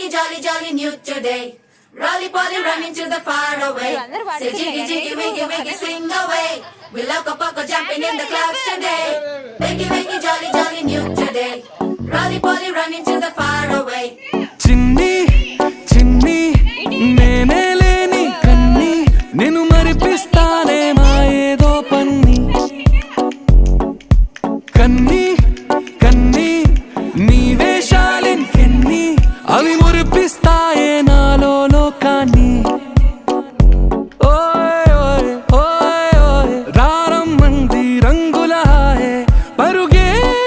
jiggy jolly jolly new today. Rolly poly run into the far away. Say jiggy jiggy wiggy wiggy swing away. We loco poco jumping in the clouds today. Wiggy wiggy jolly jolly new today. Rolly poly run into the far away.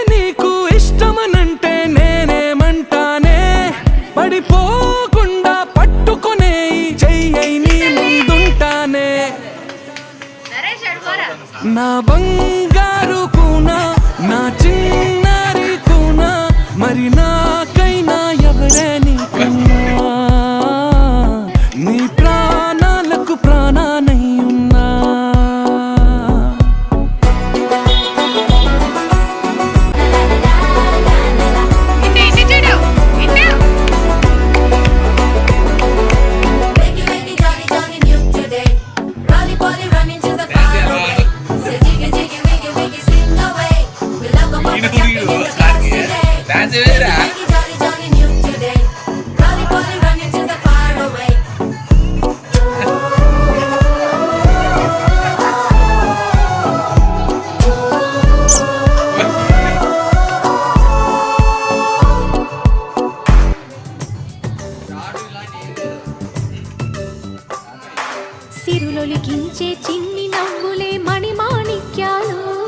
నీకు ఇష్టమనంటే నేనేమంటానే? పడిపోకుండా పట్టుకునే చెయ్యై నీ ముందుంటానే. నా బంగారు సిరులొలికించే చిన్ని నవ్వులే మణిమాణిక్యాలు.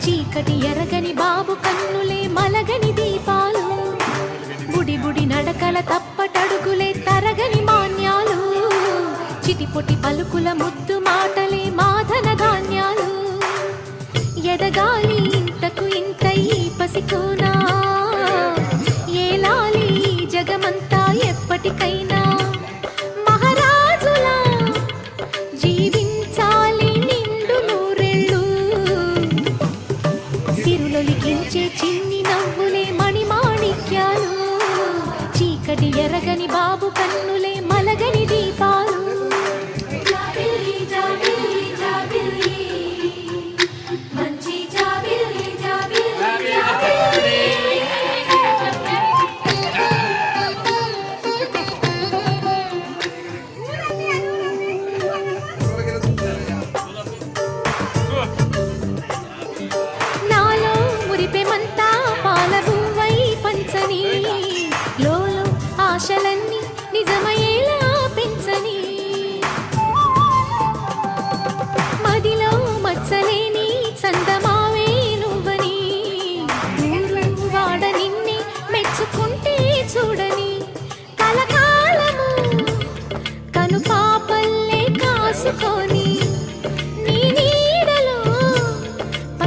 చీకటి ఎరగని బాబు కన్నులే మలగని దీపాలు. బుడి బుడి నడకల తప్పటడుగులే తరగని మాన్యాలు. చిటిపొటి పలుకుల ముద్దు మాటలే మా చీకటి ఎరగని బాబు కన్నులే మలగని దీపా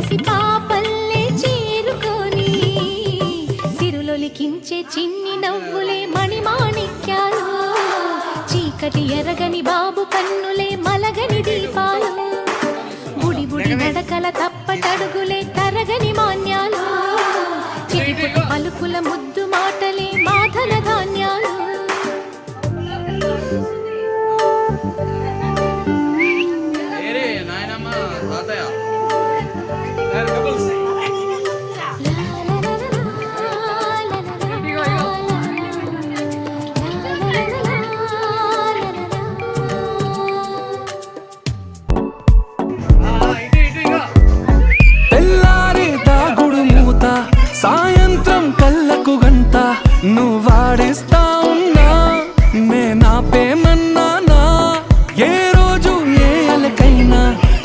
పసి పాపల్లే చేరుకొని సిరులొలికించే చిన్ని నవ్వులే మణిమాణిక్యాలు. చీకటి ఎరగని బాబు కన్నులే మలగని దీపాలు. బుడి బుడి నడకల తప్పటడుగులే తరగని మాన్యాలు. చిటిపుటి పలుకుల ముద్దు నువ్వు వాడిస్తా ఉన్నా నేనాపేమన్నానా ఏ రోజు ఏ అలకైనా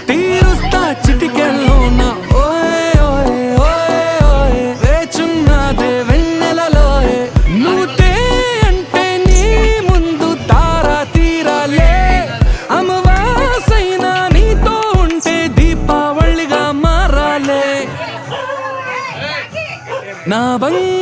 తీరుస్తా చిటికెళ్ళోనా ఓయ్ ఓయ్ ఓయ్ ఓయ్ వేచున్నదే వెన్నెలలోయే నువ్వుతే అంటే నీ ముందు తారా తీరాలే. అమవాసైనా నీతో ఉంటే దీపావళిగా మారాలే. నా బంగారు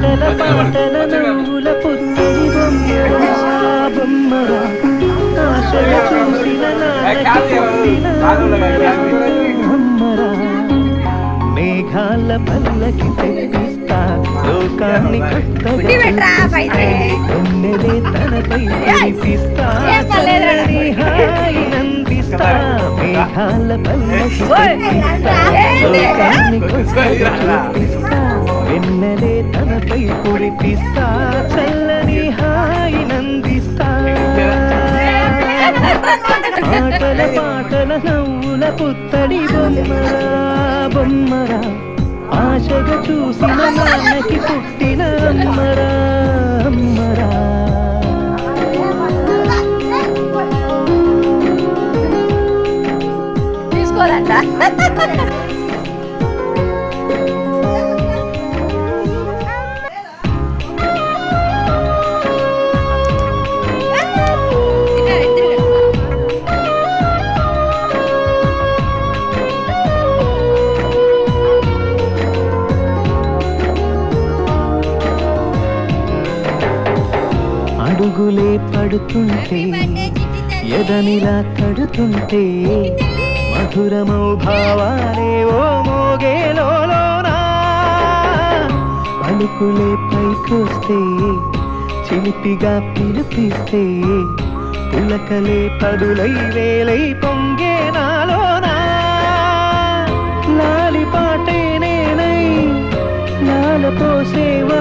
పాటల పాటల నవ్వుల పొందిరి బొమ్మ. ఆశల చూసిన మేఘాల పల్లకి తెప్పిస్తా. లోకాన్ని కట్టగొన్నెలే తనపై తెప్పిస్తా. నందిస్తా. మేఘాల పల్లకి తెప్పిస్తా. లోకాన్ని ఆటల పాటల నవ్వుల పుత్తడి బొమ్మరా బొమ్మరా. ఆశగా చూసిన నాన్నకి పుట్టిన అమ్మరా అమ్మరా. తీసుకోవాలంట. అడుగులే పడుతుంటే ఎదనిలా కడుతుంటే మధురమౌ భావాలే ఓ మోగేలోనా పలుకులే పైకొస్తే చిలిపిగా పిలిపిస్తే పులకలే పదులై వేలై పొంగే నాలోనా. లాలి పాటే నేనై లాల పోసేవా